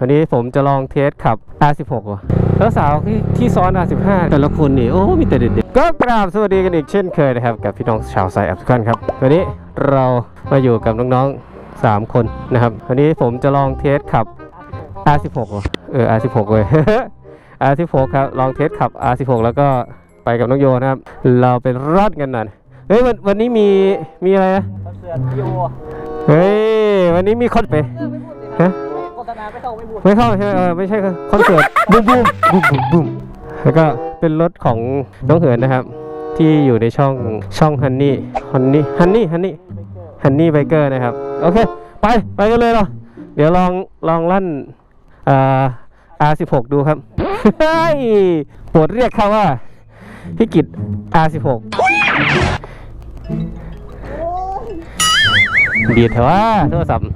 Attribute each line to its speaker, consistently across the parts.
Speaker 1: วันนี้ผมจะลองเทสขับ R16 ว่ะแล้วสาวที่ที่ซ้อน R15 แต่ละคนนี่โอ้ มีแต่เด็ดๆก็กราบสวัสดีกันอีกเช่นเคยนะครับ กับพี่น้องชาวไซแอปทุกท่านครับ วันนี้เรามาอยู่กับน้องๆ 3 คนนะครับ วันนี้ผมจะลองเทสขับ R16 ว่ะเออ R16 เว้ย R16 ครับ ลองเทสขับ R16 แล้วก็ไปกับน้องโยนะครับ เราไปรอดกันหน่อยเฮ้ยวันวันนี้มีมีอะไรนะ
Speaker 2: คอนเสิร์ตพี่โอ
Speaker 1: เฮ้ยวันนี้มีคอนไปฮะ
Speaker 2: โฆษณาไม่เข้าไม่พูด
Speaker 1: ไม่เข้าใช่ไหมเออไม่ใช่คอนเสิร์ตบูมบูมบูมบูมบูมแล้วก็เป็นรถของน้องเหินนะครับ ที่อยู่ในช่องช่องฮันนี่ฮันนี่ฮันนี่ฮันนี่ฮันนี่ไบเกอร์นะครับ โอเค ไป ไปกันเลยเหรอ เดี๋ยวลองลองลั่นอ่า R16 ดูครับเฮ้ยโปรดเรียกเขาว่าพี่กิต R16 ดีดเถอะว่าโทรศัพท์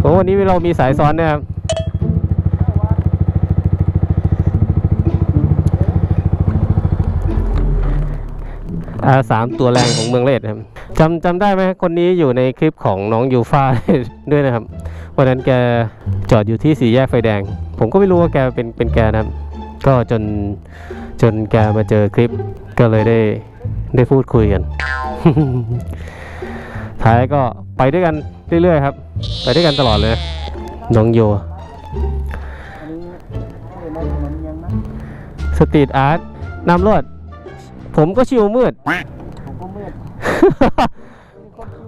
Speaker 1: โอ้ วันนี้เรามีสายซ้อนนะครับอาสามตัวแรงของเมืองเลดนะครับจำจำได้ไหมคนนี้อยู่ในคลิปของน้องยูฟ่าด้วยนะครับ วันนั้นแกจอดอยู่ที่สี่แยกไฟแดง ผมก็ไม่รู้ว่าแกเป็นเป็นแกนะครับ ก็จนจนแกมาเจอคลิปก็เลยได้ได้พูดคุยกัน ท้ายก็ไปด้วยกันเรื่อยๆครับ ไปด้วยกันตลอดเลย น้องโย
Speaker 2: อันนี้เห็นในถนนยังนะ
Speaker 1: สตรีทอาร์ตนำรวด ผมก็ชิวมืด
Speaker 2: ผมก็มืด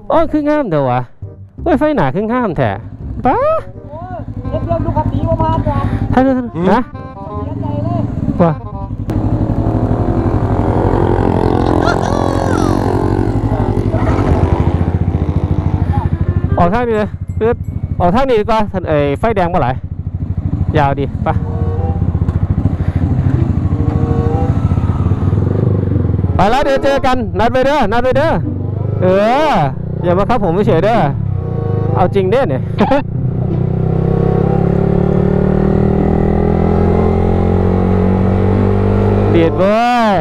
Speaker 1: โอ้ยคืองามเด้อวะเว้ยไฟหนาคืองามแท้ป้า
Speaker 2: โอ้ยเรียบเรียบดูขับสีมาพานจ้ะ
Speaker 1: ท่านท่านนะ
Speaker 2: เสียใจเลย
Speaker 1: ว่าออกทางนี้เลย เลือดออกทางนี้ดีกว่าท่านเอ้ไฟแดงเมื่อไหร่ยาวดีไปะไปแล้วเดี๋ยวเจอกันนัดไปเด้อนัดไปเด้อเอออย่ามาครับผมไม่เฉยเด้อเอาจริงเด้อเนี่ยเบียดเว้ย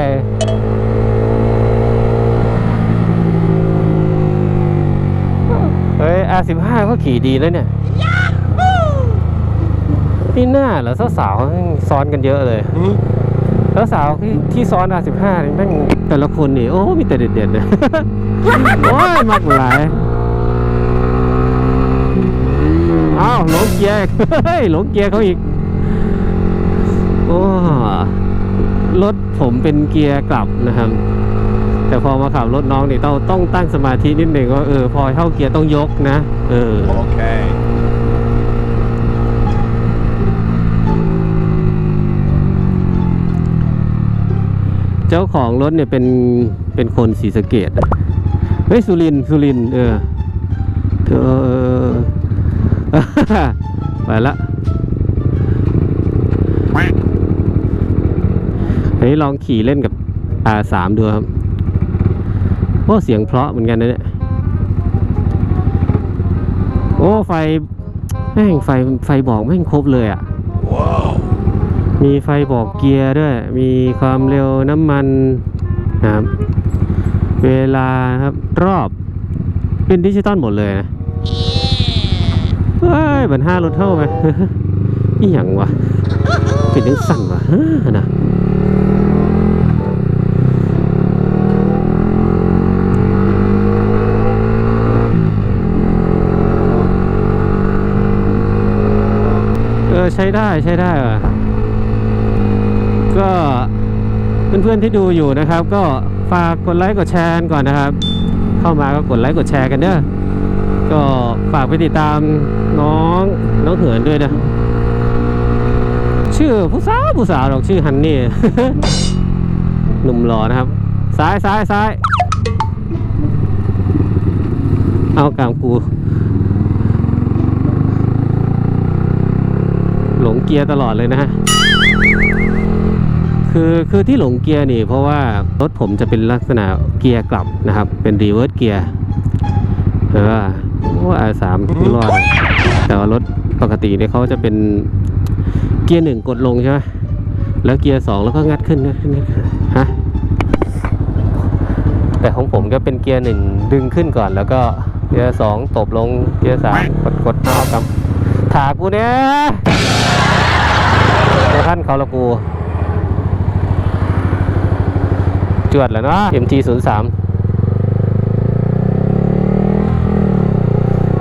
Speaker 1: เฮ้ย R15 ก็ขี่ดีแล้วเนี่ยนี่หน้าเหรอสาวๆแม่งซ้อนกันเยอะเลยแล้วสาวที่ที่ซ้อน R15 นี่แม่งแต่ละคนนี่ โอ้ มีแต่เด็ดๆเลยโอ้ยมากหลายอ้าวหลงเกียร์เฮ้ยหลงเกียร์เขาอีก โอ้รถผมเป็นเกียร์กลับนะครับ แต่พอมาขับรถน้องนี่ต้องต้องตั้งสมาธินิดหนึ่งว่าเออพอเข้าเกียร์ต้องยกนะ เออ
Speaker 3: Okay.
Speaker 1: เจ้าของรถเนี่ยเป็นเป็นคนศรีสะเกดเฮ้ยสุรินทร์สุรินทร์เออเธอไปละเฮ้ยลองขี่เล่นกับ R3 ดูครับ โอ้เสียงเพราะเหมือนกันนะเนี่ย โอ้ไฟแม่งไฟไฟบอกแม่งครบเลยอะ
Speaker 3: Whoa.
Speaker 1: มีไฟบอกเกียร์ด้วย มีความเร็วน้ำมันนะครับเวลาครับรอบเป็นดิจิตอลหมดเลยนะเฮ้ยเหมือนห้ารถเท่าไหมนี่หยังวะเป็นยังสั่นวะนะ ใช้ได้ใช้ได้ว่ะก็เพื่อนๆที่ดูอยู่นะครับ ก็ฝากกดไลค์กดแชร์ก่อนนะครับ เข้ามาก็กดไลค์กดแชร์กันเด้อก็ฝากไปติดตามน้องน้องเหินด้วยนะ ชื่อผู้สาวผู้สาวหรอกชื่อฮันนี่หนุ่มหล่อนะครับ ซ้ายซ้ายซ้ายเอากามกู หลงเกียร์ตลอดเลยนะฮะคือคือที่หลงเกียร์นี่ เพราะว่ารถผมจะเป็นลักษณะเกียร์กลับนะครับ เป็นรีเวิร์สเกียร์เออว่าอาสามรอดแต่ว่ารถปกติเนี่ยเขาจะเป็นเกียร์หนึ่งกดลงใช่ไหมแล้วเกียร์สองแล้วก็งัดขึ้นงัดขึ้นฮะแต่ของผมก็เป็นเกียร์หนึ่งดึงขึ้นก่อน แล้วก็เกียร์สองตบลงเกียร์สามกดกดเอากำ ถากูเนี่ยเดี๋ยวท่านเขาละกู จวดแล้วเนาะ MT 0 3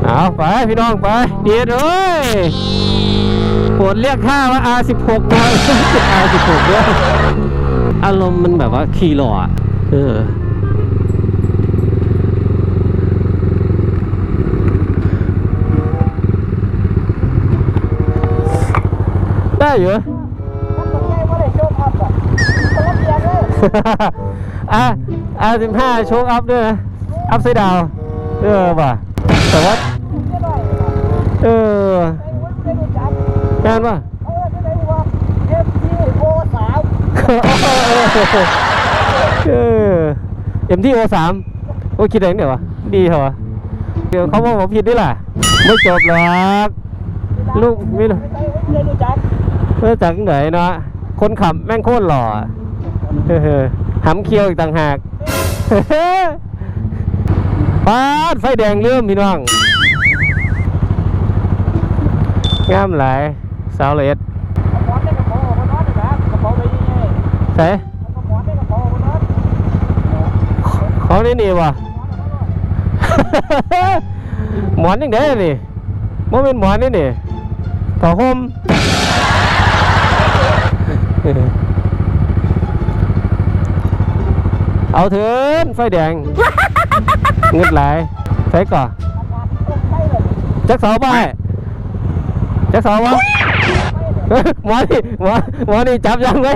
Speaker 1: เอาไปพี่น้องไป เดียดเอ้ยโปรดเรียกข้าว่า R16 นะ R16 ด้วยอารมณ์มันแบบว่าขี่หล่ออะเออ อยู่
Speaker 2: มันตรงนี้ไม่ได้โชว์ภาพอะตลบเบียร์เลย
Speaker 1: อะอะสิบห้าโชคอัพด้วยนะอัพไซด์ดาวเออว่ะแต่ว่า
Speaker 2: ไม่ได้
Speaker 1: เออ
Speaker 2: ไอ้วุ้นไม่รู้จัก
Speaker 1: งานป่ะ
Speaker 2: เออที่ไหนวะเอฟซีโอสาม
Speaker 1: เออเอ็มที่โอสามโอ้คิดเองเดี๋ยววะดีเหรอวะเดี๋ยวเขาบอกผมผิดด้วยล่ะ ไม่จบหรอกลูกไม่รู้ เออจากไหนเนาะคนขับแม่งโคตรหล่อหำเคียวอีกต่างหากป้าดไฟแดงเริ่มพี่น้องงามหลายสาวเลส
Speaker 2: เอาหมอน
Speaker 1: ใส่
Speaker 2: เอาหมอนในกระเป๋าออกมานอน
Speaker 1: ของนี่นี่วะหมอนยังไงนี่บ่เป็นหมอนนี่นี่ผ้าห่ม เอาเถินไฟแดงเงึดหลายใส่ก่อน
Speaker 2: ตกไปเลย
Speaker 1: จักเสาไปจักเสาวะหมอนี่หมอหมอนี่จับยังไง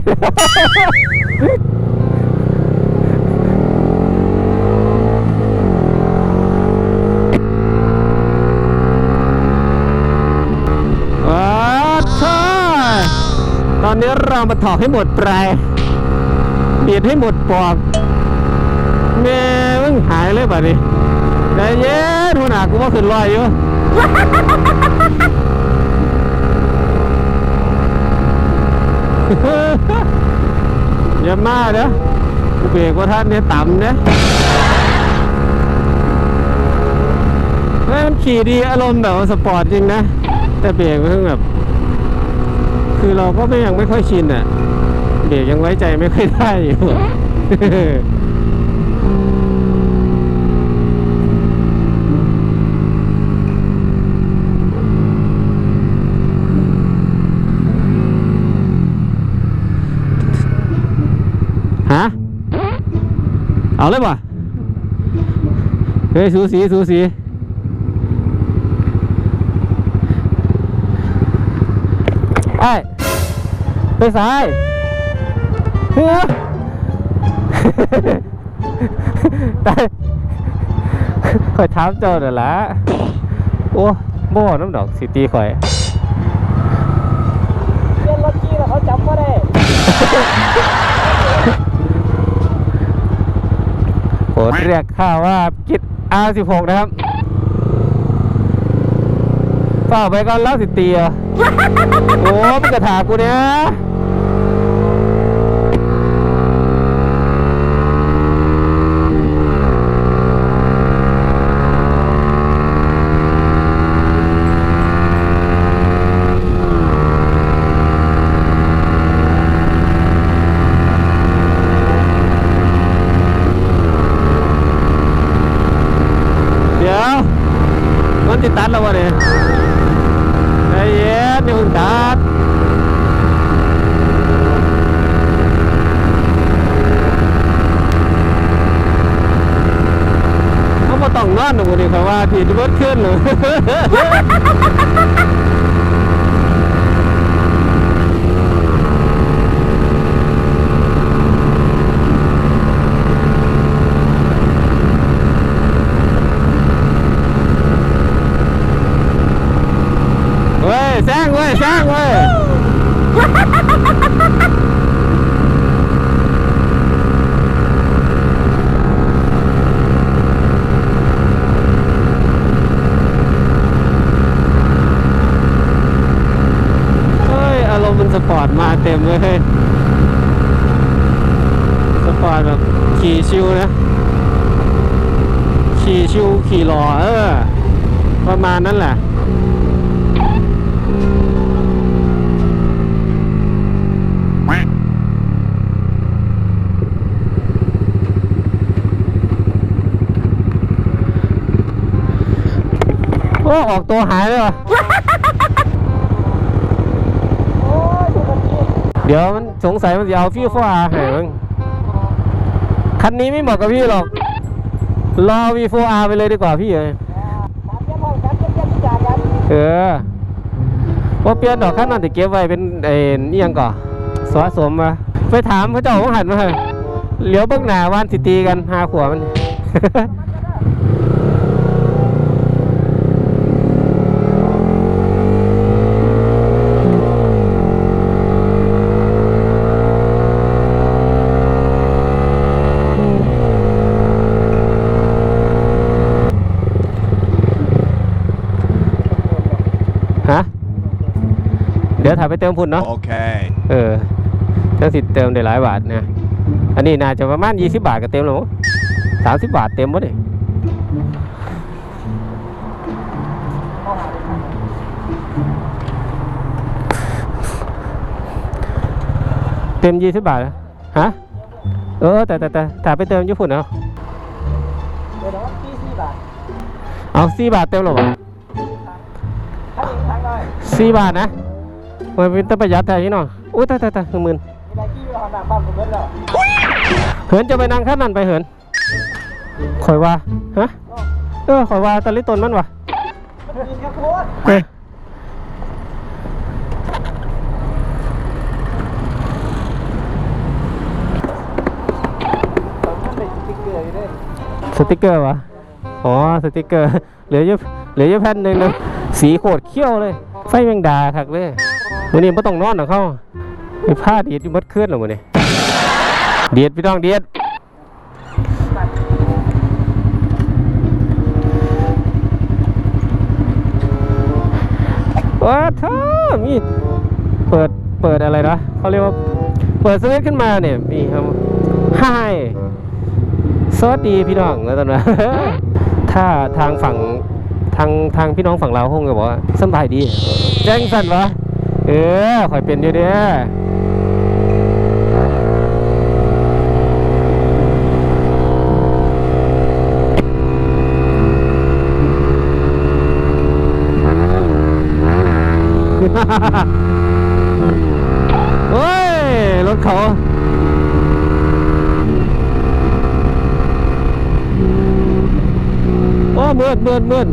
Speaker 1: อนนี้เรามาถอกให้หมดปลายเบียดให้หมดปอกแม่มึงหายเลยป่ะนี่ใจเย็นหัวหน้ากูว่าขึ้นลอยอยู่อย่ามาเด้อกูเบรกว่าท่านเนี่ยต่ำเนี่ยเฮ้ยมันขี่ดีอารมณ์แบบสปอร์ตจริงนะ แต่เบรกมันแบบ คือเราก็ไม่ยังไม่ค่อยชินอะเบรกยังไว้ใจไม่ค่อยได้อยู่ฮะเอาเลยป่ะเฮ้ยสูสีสูสี ไอ้ ไปซ้ายเฮ้ยตายข่อยถามเจ้าเดี๋ยวละโอ้บ่น้ำดอกสิตีข่อย
Speaker 2: เรียนรถจี้แล้วเขาจำก็ได้
Speaker 1: โหเรียกข้าว่ากิด R16 นะครับเฝ้าไปก่อนแล้วสิตีอะโอ้มันกระถากูเนี่ยเดี๋ยวมันติดตัดแล้ววะเนี่ยใจเย็นอย่าเพิ่งตัดเขามาต้องนอนหนูนี่ เขาว่าที่จะเบิดขึ้นหนูเว้ยแซงเว้ยแซงเว้ยเฮ้ย อารมณ์มันสปอร์ต มเต็มเลยเฮ้สปอร์ตแบบขี่ชิวนะ ขี่ชิวขี่รอเออ ประมาณนั้นแหละโอ้ออกตัวหายเลยว่ะ
Speaker 2: โอ้ยดูกันนี่
Speaker 1: เดี๋ยวมันสงสัยมันจะเอาฟิวฟ้าให้มึงคันนี้ไม่เหมาะกับพี่หรอก รอ V4R ไปเลยดีกว่าพี่เอ้ย
Speaker 2: เอเอ
Speaker 1: อว่าเปลี่ยนดอกขั้นนั้นจะเก็บไว้เป็นเอ็นนี่ยังก่อสะสมมาไปถามพระเจ้าของหันมาเถอะเหลียวเบิ้งหน้าวันสิตีกันหาขวมัน ยวถ่ายไปเติมพุ่นเนาะ
Speaker 3: Okay.
Speaker 1: เออจังสิเติมได้หลายบาทนะอันนี้น่าจะประมาณ20บาทก็เต็มแล้วมั้ง30บาทเต็มบ่ดิเต็ม20บาทเหรอฮะเออแต่แต่แต่ถ่ายไปเติมญี่ปุ่นเอา
Speaker 2: เดี๋ยวเดี๋ยวที่สี่บาท
Speaker 1: เอา4บาทเต็มหรอวะ
Speaker 2: ถ้าเองทางเลย
Speaker 1: สี่บาทนะ มันเป็นตะประหยัดแต่ยี่น้ออุ้ยตายตายตายหนึ่งหมื่น
Speaker 2: มีอะไรที่อยู่หน้าบ้านผมเบิดแล้ว
Speaker 1: เหินจะไปนั่งขั้นนั้นไปเหินข่อยว่าฮะเออข่อยว่าตะลิตนมันวะ
Speaker 2: มันกินกระโพด
Speaker 1: เออ
Speaker 2: สติกเกอร์วะ
Speaker 1: อ๋อ สติกเกอร์ เหลืออยู่เหลืออยู่แผ่นหนึ่งนะสีโคตรเขี้ยวเลย ไฟแมงดาคักเลย วันนี้ไม่ต้องนอนหรอกเขาไปผ้าเดียดอยู่มัดเคลื่อนหรอวันนี้เดียดพี่น้องเดียดว้าท่ามีเปิดเปิดอะไรนะเขาเรียกว่าเปิดสวิตช์ขึ้นมาเนี่ยมีครับไฮสวัสดีพี่น้องแล้วตอนนั้นถ้าทางฝั่งทางทางพี่น้องฝั่งเราวคงจะบอกว่าสบายดี แจ้งสั่นวะ เออคอยเป็นอยู่เด้อโอ้ย รถเขาโอ้เมืดเมืดเมืด